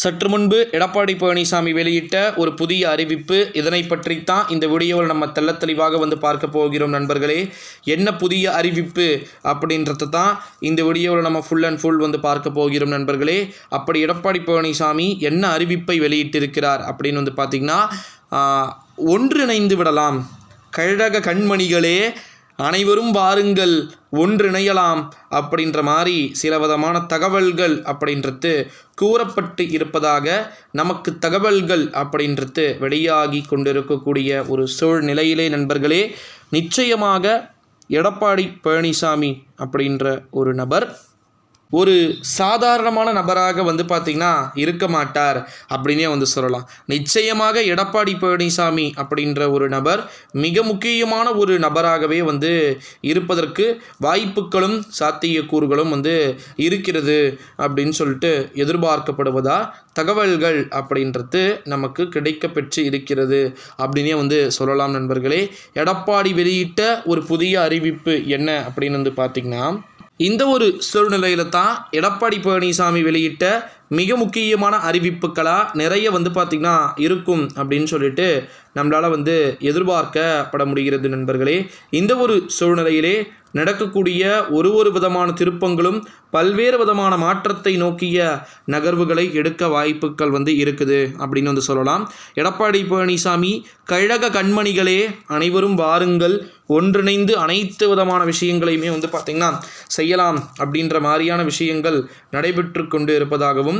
சற்று முன்பு எடப்பாடி பழனிசாமி வெளியிட்ட ஒரு புதிய அறிவிப்பு. இதனை பற்றித்தான் இந்த வீடியோவில் நம்ம தெல்ல தெளிவாக வந்து பார்க்க போகிறோம் நண்பர்களே. என்ன புதிய அறிவிப்பு அப்படின்றத தான் இந்த வீடியோவில் நம்ம ஃபுல் அண்ட் ஃபுல் வந்து பார்க்க போகிறோம் நண்பர்களே. அப்படி எடப்பாடி பழனிசாமி என்ன அறிவிப்பை வெளியிட்டிருக்கிறார் அப்படின்னு வந்து பார்த்திங்கன்னா ஒன்றிணைந்து விடலாம். கழக கண்மணிகளே அனைவரும் வாருங்கள் ஒன்றிணையலாம் அப்படின்ற மாதிரி சில விதமான தகவல்கள் அப்படின்றது கூறப்பட்டு இருப்பதாக நமக்கு தகவல்கள் அப்படின்றது வெளியாகி கொண்டிருக்கக்கூடிய ஒரு சூழ்நிலையிலே நண்பர்களே நிச்சயமாக எடப்பாடி பழனிசாமி அப்படின்ற ஒரு நபர் ஒரு சாதாரணமான நபராக வந்து பார்த்திங்கன்னா இருக்க மாட்டார் அப்படின்னே வந்து சொல்லலாம். நிச்சயமாக எடப்பாடி பழனிசாமி அப்படின்ற ஒரு நபர் மிக முக்கியமான ஒரு நபராகவே வந்து இருப்பதற்கு வாய்ப்புகளும் சாத்தியக்கூறுகளும் வந்து இருக்கிறது அப்படின்னு சொல்லிட்டு எதிர்பார்க்கப்படுவதா? தகவல்கள் அப்படின்றது நமக்கு கிடைக்க பெற்று இருக்கிறது அப்படின்னே வந்து சொல்லலாம் நண்பர்களே. எடப்பாடி வெளியிட்ட ஒரு புதிய அறிவிப்பு என்ன அப்படின்னு வந்து பார்த்திங்கன்னா இந்த ஒரு சூழ்நிலையில தான் எடப்பாடி பழனிசாமி வெளியிட்ட மிக முக்கியமான அறிவிப்புகளாக நிறைய வந்து பார்த்திங்கன்னா இருக்கும் அப்படின்னு சொல்லிட்டு நம்மளால் வந்து எதிர்பார்க்கப்பட முடிகிறது நண்பர்களே. இந்த ஒரு சூழ்நிலையிலே நடக்கக்கூடிய ஒரு ஒரு விதமான திருப்பங்களும் பல்வேறு விதமான மாற்றத்தை நோக்கிய நகர்வுகளை எடுக்க வாய்ப்புகள் வந்து இருக்குது அப்படின்னு வந்து சொல்லலாம். எடப்பாடி பழனிசாமி கழக கண்மணிகளே அனைவரும் வாருங்கள். ஒன்றிணைந்து அனைத்து விதமான விஷயங்களையுமே வந்து பார்த்திங்கன்னா செய்யலாம் அப்படின்ற மாதிரியான விஷயங்கள் நடைபெற்று கொண்டு இருப்பதாகவும்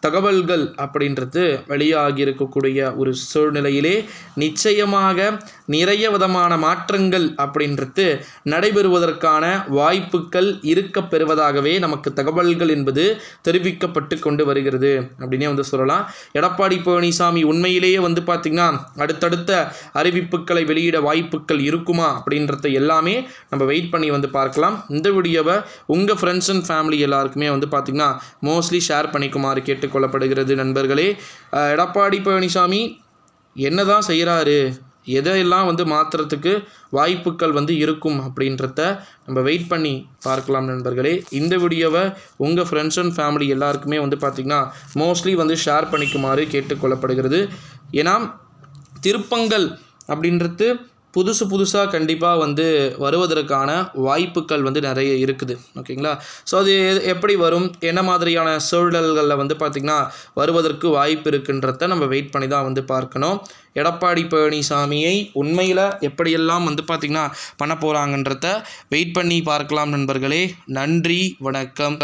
தகவல்கள் அப்படின்றது வெளியாகி இருக்கக்கூடிய ஒரு சூழ்நிலையிலே நிச்சயமாக நிறைய விதமான மாற்றங்கள் அப்படின்றது நடைபெறுவதற்கான வாய்ப்புகள் இருக்க பெறுவதாகவே நமக்கு தகவல்கள் என்பது தெரிவிக்கப்பட்டு கொண்டு வருகிறது. அப்படின்னே வந்து சொல்லலாம். எடப்பாடி பழனிசாமி உண்மையிலேயே வந்து பார்த்திங்கன்னா அடுத்தடுத்த அறிவிப்புகளை வெளியிட வாய்ப்புகள் இருக்குமா அப்படின்றத எல்லாமே நம்ம வெயிட் பண்ணி வந்து பார்க்கலாம். இந்த வீடியோவை உங்கள் ஃப்ரெண்ட்ஸ் அண்ட் ஃபேமிலி எல்லாருக்குமே வந்து பார்த்திங்கன்னா மோஸ்ட்லி ஷேர் பண்ணிக்குமாறு கேட்டுக்கொள்ளப்படுகிறது நண்பர்களே. எடப்பாடி பழனிசாமி என்ன தான் செய்கிறாரு எதையெல்லாம் வந்து மாற்றுறதுக்கு வாய்ப்புகள் வந்து இருக்கும் அப்படின்றத நம்ம வெயிட் பண்ணி பார்க்கலாம் நண்பர்களே. இந்த வீடியோவை உங்கள் ஃப்ரெண்ட்ஸ் அண்ட் ஃபேமிலி எல்லாருக்குமே வந்து பார்த்திங்கன்னா மோஸ்ட்லி வந்து ஷேர் பண்ணிக்குமாறு கேட்டுக்கொள்ளப்படுகிறது ஏன்னா திருப்பங்கள் அப்படின்றது புதுசு புதுசாக கண்டிப்பாக வந்து வருவதற்கான வாய்ப்புகள் வந்து நிறைய இருக்குது. ஓகேங்களா? ஸோ அது எப்படி வரும்? என்ன மாதிரியான சூழல்களில் வந்து பார்த்திங்கன்னா வருவதற்கு வாய்ப்பு இருக்குன்றத நம்ம வெயிட் பண்ணி தான் வந்து பார்க்கணும். எடப்பாடி பழனிசாமியை உண்மையில் எப்படியெல்லாம் வந்து பார்த்திங்கன்னா பண்ண போகிறாங்கன்றத வெயிட் பண்ணி பார்க்கலாம் நண்பர்களே. நன்றி வணக்கம்.